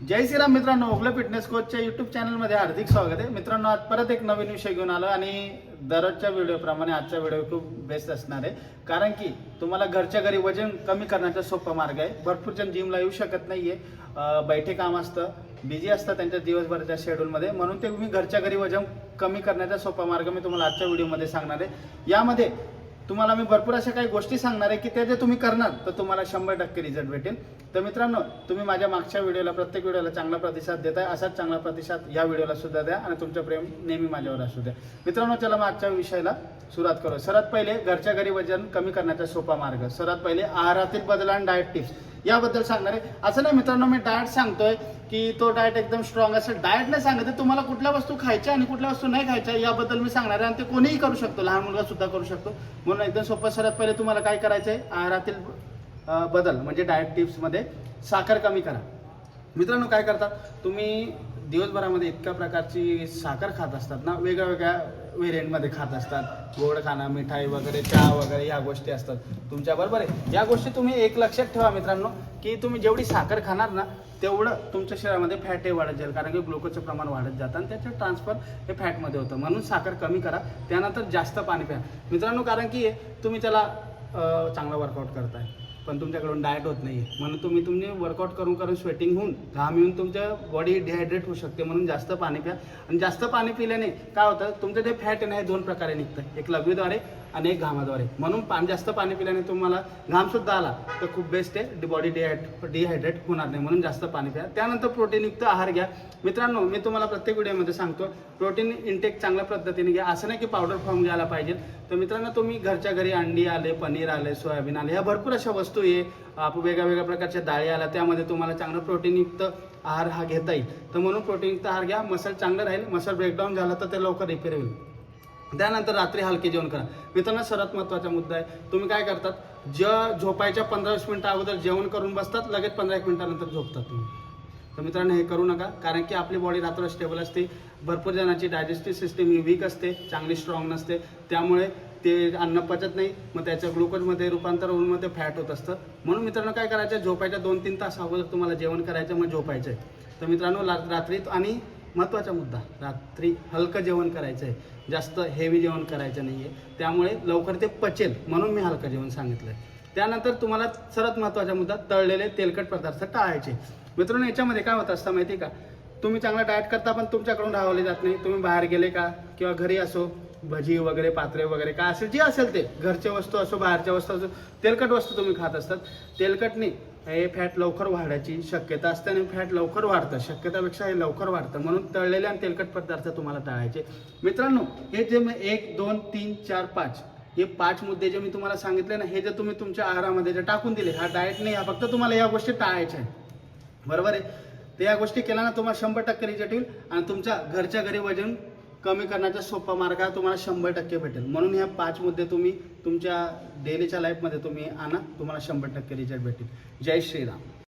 जय श्रीराम मित्रांनो Ogale fitness कोचच्या YouTube चॅनलमध्ये हार्दिक स्वागत आहे. मित्रांनो आज परत एक नवीन विषय घेऊन आलो आणि दररोजच्या व्हिडिओप्रमाणे आजचा व्हिडिओ खूप बेस्ट असणार आहे. कारण की तुम्हाला घरच्या घरी वजन कमी करण्याचा सोपा मार्ग आहे. भरपूर जण जिमला येऊ शकत नाहीये. बैठे काम असतं बिझी असतं त्यांच्या दिवसभराच्या शेड्यूलमध्ये म्हणून ते मी घरच्या घरी वजन कमी करण्याचा सोपा मार्ग मी तुम्हाला आजच्या व्हिडिओमध्ये सांगणार आहे. यामध्ये तुम्हाला मी भरपूर अशा काही गोष्टी सांगणार आहे की ते जे तुम्ही करणार तर तुम्हाला शंभर टक्के रिझल्ट भेटेल. तर मित्रांनो तुम्ही माझ्या मागच्या व्हिडिओला प्रत्येक व्हिडिओला चांगला प्रतिसाद देताय. असाच चांगला प्रतिसाद या व्हिडिओला सुद्धा द्या आणि तुमचं प्रेम नेहमी माझ्यावर असू द्या. मित्रांनो चला मग आजच्या विषयाला सुरुवात करू. सर्वात पहिले घरच्या घरी वजन कमी करण्याचा सोपा मार्ग. सर्वात पहिले आहारातील बदल आणि डाएट टिप्स याबद्दल सांगणार आहे. असं नाही मित्रांनो मी डाएट सांगतोय की तो डाएट एकदम स्ट्रॉंग असेल. डाएट नाही सांगत तुम्हाला कुठल्या वस्तू खायच्या आणि कुठल्या वस्तू नाही खायच्या याबद्दल मी सांगणार आहे आणि ते कोणीही करू शकतो. लहान मुलगा सुद्धा करू शकतो. म्हणून एकदम सोपं सरळ पहिले तुम्हाला काय करायचं आहे आहारातील बदल म्हणजे डाएट टिप्समध्ये साखर कमी करा. मित्रांनो काय करतात तुम्ही दिवसभरामध्ये इतक्या प्रकारची साखर खात असतात ना वेगळ्या वेगळ्या व्हेरियंटमध्ये खात असतात. गोड खाणं मिठाई वगैरे चहा वगैरे या गोष्टी असतात. तुमच्या बरोबर आहे. या गोष्टी तुम्ही एक लक्षात ठेवा मित्रांनो की तुम्ही जेवढी साखर खाणार ना तेवढं तुमच्या शरीरामध्ये फॅट हे वाढत जाईल. कारण की ग्लुकोजचं प्रमाण वाढत जातं आणि त्याचं ट्रान्सफर हे फॅटमध्ये होतं. म्हणून साखर कमी करा. त्यानंतर जास्त पाणी प्या. मित्रांनो कारण की तुम्ही त्याला चांगला वर्कआउट करताय. पण तुमच्याकडून डायट होत नाही म्हणून तुम्ही तुम्ही वर्कआउट करून करून स्वेटिंग होऊन घाम येऊन तुमच्या बॉडी डिहायड्रेट होऊ शकते म्हणून जास्त पाणी प्या. आणि जास्त पाणी पिल्याने काय होतं तुमचं जे फॅट आहे हे दोन प्रकारे निघतं. एक लघवीद्वारे आणि एक घामाद्वारे. म्हणून पाणी जास्त पाणी पिल्याने तुम्हाला घामसुद्धा आला. तर खूप बेस्ट आहे. बॉडी डिहायड डिहायड्रेट होणार नाही म्हणून जास्त पाणी प्या. त्यानंतर प्रोटीनयुक्त आहार घ्या. मित्रांनो मी तुम्हाला प्रत्येक व्हिडिओमध्ये सांगतो प्रोटीन इंटेक चांगल्या पद्धतीने घ्या. असं नाही की पावडर फॉर्म घ्यायला पाहिजे. तर मित्रांनो तुम्ही घरच्या घरी अंडी आले पनीर आले सोयाबीन आले ह्या भरपूर अशा वस्तू आहे. आपण वेगळ्या वेगळ्या प्रकारच्या डाळी आल्या त्यामध्ये तुम्हाला चांगलं प्रोटीनयुक्त आहार हा घेता येईल. तर म्हणून प्रोटीनयुक्त आहार घ्या. मसल चांगलं राहील. मसल ब्रेकडाऊन झालं तर ते लवकर रिपेअर होईल. त्यानंतर रात्री हलके जेवण करा. मित्रांनो सर्वात महत्त्वाचा मुद्दा आहे तुम्ही काय करतात? ज झोपायच्या पंधरा वीस मिनटं अगोदर जेवण करून बसतात लगेच पंधरा एक मिनिटानंतर झोपतात तुम्ही. तर मित्रांनो हे करू नका कारण की आपली बॉडी रात्र स्टेबल असते भरपूर जणांची डायजेस्टिव्ह सिस्टीम ही वीक असते चांगली स्ट्रॉंग नसते त्यामुळे ते अन्न पचत नाही मग त्याच्या ग्लुकोजमध्ये रूपांतर होऊन मग ते फॅट होत असतं. म्हणून मित्रांनो काय करायचं? झोपायच्या दोन तीन तास अगोदर तुम्हाला जेवण करायचं मग झोपायचं आहे. तर मित्रांनो रात्रीत आणि महत्त्वाचा मुद्दा. रात्री हलकं जेवण करायचं आहे जास्त हेवी जेवण करायचं नाही आहे त्यामुळे लवकर ते पचेल म्हणून मी हलकं जेवण सांगितलं आहे त्यानंतर तुम्हाला सर्वात महत्त्वाचा मुद्दा तळलेले तेलकट पदार्थ टाळायचे. मित्रांनो याच्यामध्ये काय होत असतं माहिती आहे का? तुम्ही चांगला डाएट करता पण तुमच्याकडून राहवले जात नाही. तुम्ही बाहेर गेले का? किंवा घरी असो भजी वगैरे पात्रे वगैरे काय असेल जे असेल ते. घरच्या वस्तू असो बाहेरच्या वस्तू असो तेलकट वस्तू तुम्ही खात असतात. तेलकटने हे फॅट लवकर वाढायची शक्यता असते आणि फॅट लवकर वाढतं. शक्यतापेक्षा हे लवकर वाढतं. म्हणून तळलेले आणि तेलकट पदार्थ तुम्हाला टाळायचे मित्रांनो हे जे मी एक दोन तीन चार पाच हे पाच मुद्दे जे मी तुम्हाला सांगितले ना हे जे तुम्ही तुमच्या आहारामध्ये जे टाकून दिले हा डाएट नाही हा फक्त तुम्हाला या गोष्टी टाळायच्या आहेत. बरोबर आहे? तर या गोष्टी केल्या ना तुम्हाला शंभर टक्के रिजल्ट येईल आणि तुमच्या घरच्या घरी वजन कमी करण्याचा सोपा मार्ग हा तुम्हाला शंभर टक्के भेटेल. म्हणून ह्या पाच मुद्दे तुम्ही तुमच्या डेलीच्या लाईफमध्ये तुम्ही आणा तुम्हाला शंभर टक्के रिझल्ट भेटेल जय श्रीराम.